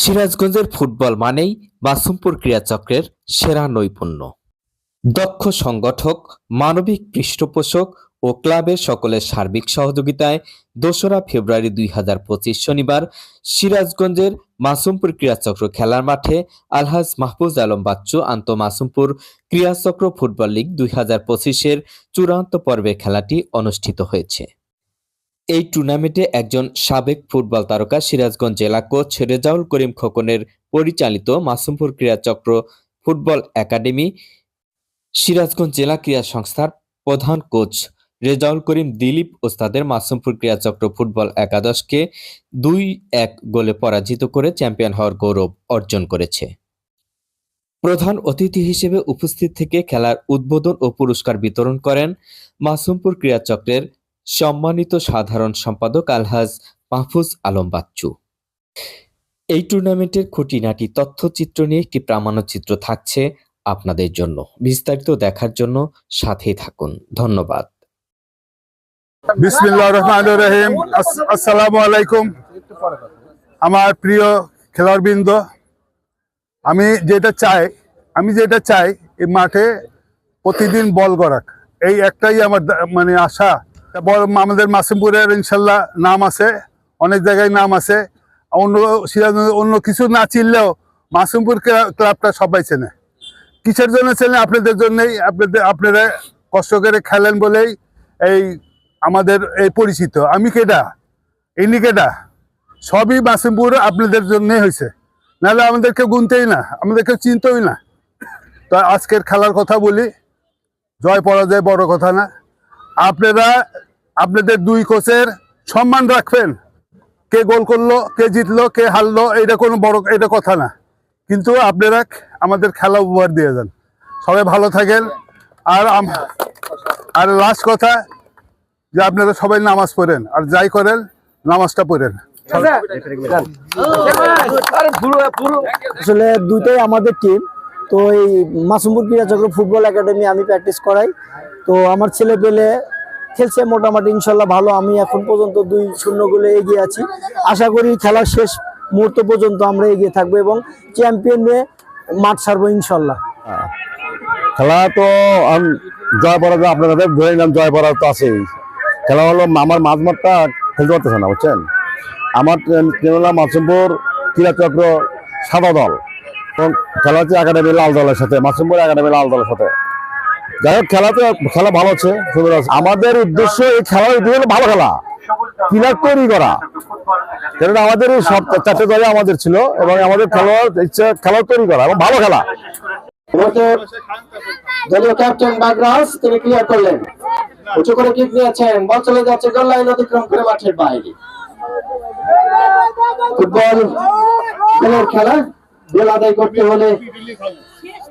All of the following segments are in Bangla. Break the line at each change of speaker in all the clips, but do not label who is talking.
সিরাজগঞ্জের ফুটবল মানেই মাসুমপুর ক্রীড়াচক্রের সেরা নৈপুণ্য। দক্ষ সংগঠক, মানবিক পৃষ্ঠপোষক ও ক্লাবের সকলের সার্বিক সহযোগিতায় দোসরা ফেব্রুয়ারি দুই হাজার পঁচিশ শনিবার সিরাজগঞ্জের মাসুমপুর ক্রীড়াচক্র খেলার মাঠে আলহাজ মাহফুজ আলম বাচ্চু আন্ত মাসুমপুর ক্রীড়াচক্র ফুটবল লীগ দুই হাজার পঁচিশের চূড়ান্ত পর্বে খেলাটি অনুষ্ঠিত হয়েছে। এই টুর্নামেন্টে একজন সাবেক ফুটবল তারকা সিরাজগঞ্জ জেলা কোচ রেজাউল করিম খোকনের পরিচালিত মাসুমপুর ক্রীড়াচক্র ফুটবল একাডেমি সিরাজগঞ্জ জেলা ক্রীড়া সংস্থার প্রধান কোচ রেজাউল করিম দিলীপ ওস্তাদের মাসুমপুর ক্রীড়াচক্র ফুটবল একাদশকে দুই এক গোলে পরাজিত করে চ্যাম্পিয়ন হওয়ার গৌরব অর্জন করেছে। প্রধান অতিথি হিসেবে উপস্থিত থেকে খেলার উদ্বোধন ও পুরস্কার বিতরণ করেন মাসুমপুর ক্রীড়াচক্রের সম্মানিত সাধারণ সম্পাদক আলহাজ মাহফুজ আলম বাচ্চু। এই টুর্নামেন্টের খুঁটিনাটি তথ্যচিত্র নিয়ে একটি প্রামাণ্যচিত্র থাকছে আপনাদের জন্য। বিস্তারিত দেখার জন্য সাথেই থাকুন। ধন্যবাদ।
রহমান রহিম। আস- আসসালামু আলাইকুম। আমার প্রিয় খেলোয়াড়বৃন্দ, আমি যেটা চাই, আমি যেটা চাই, এই মাঠে প্রতিদিন বল গড়াক। এই একটাই আমার মানে আশা। বল আমাদের মাসিমপুরের ইনশাল্লাহ নাম আছে, অনেক জায়গায় নাম আছে। অন্য সিরাজগঞ্জ অন্য কিছু না চিনলেও মাসিমপুর ক্লা- ক্লাবটা সবাই চেনে। কিসের জন্য চেনে? আপনাদের জন্যই, আপনাদের, আপনারা কষ্ট করে খেলেন বলেই এই আমাদের এই পরিচিত। আমি কেডা? ইনি কেডা? সবই মাসিমপুর আপনাদের জন্যই হয়েছে। নাহলে আমাদেরকে গুনতেই না আমাদেরকে চিনতেই না। তো আজকের খেলার কথা বলি, জয় পরাজয় বড় কথা না। আপনারা আপনাদের দুই কোচের সম্মান রাখবেন। কে গোল করল কে জিতলো কে হারলো এটা কোনো বড় এটা কথা না। কিন্তু আপনারা আমাদের খেলা উপহার দিয়ে যান সবাই ভালো থাকেন। আর আর লাস্ট কথা যে আপনারা সবাই নামাজ পড়েন। আর যাই করেন নামাজটা পড়েন।
আসলে দুইটাই আমাদের টিম তো এই মাসুমপুর ক্রীড়াচক্র ফুটবল একাডেমি আমি প্র্যাকটিস করাই। তো আমার ছেলে পেলে খেলছে মোটামুটি, ইনশাল্লাহ ভালো। আমি এখন পর্যন্ত দুই শূন্য গোলে এগিয়ে আছি। আশা করি খেলার শেষ মুহূর্ত পর্যন্ত আমরা এগিয়ে থাকব এবং চ্যাম্পিয়ন নিয়ে মাঠ ছাড়বো, ইনশাল্লাহ।
খেলা তো জয় পরাজয় আপনাদের ধরে নিলাম জয় পরাজয় তো আছেই। খেলা হলো আমার মাঝ মাঠটা খেলতে পারতেছে না, বুঝছেন? আমার ট্রেন হলো মাসুমপুর ক্রীড়াচক্র সাদা দল। এবং খেলা হচ্ছে একাডেমি লাল দলের সাথে, মাসুমপুর একাডেমি লাল দলের সাথে। যাই হোক, খেলাতে খেলা ভালো আছে। আমাদের উদ্দেশ্য এই খেলার উদ্দেশ্য ভালো খেলা। প্লেয়ার তৈরি করা। কেননা আমাদের সব চারটে দলে আমাদের ছিল এবং আমাদের খেলোয়াড় ইচ্ছে, খেলা তৈরি করা এবং ভালো খেলা।
দলীয় ক্যাপ্টেন বাগরাজ, তিনি ক্লিয়ার করলেন। উঁচু করে কিক নিয়েছেন, বল চলে যাচ্ছে গোল লাইন অতিক্রম করে মাঠের বাইরে। ফুটবল খেলা গোল আদায় করতে হলে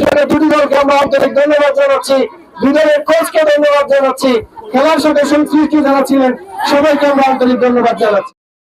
এখানে দুটি দলকে আমরা আন্তরিক ধন্যবাদ জানাচ্ছি। দুই দলের কোচকে ধন্যবাদ জানাচ্ছি। খেলার সাথে সংশ্লিষ্ট যারা ছিলেন, সবাইকে আমরা আন্তরিক ধন্যবাদ জানাচ্ছি।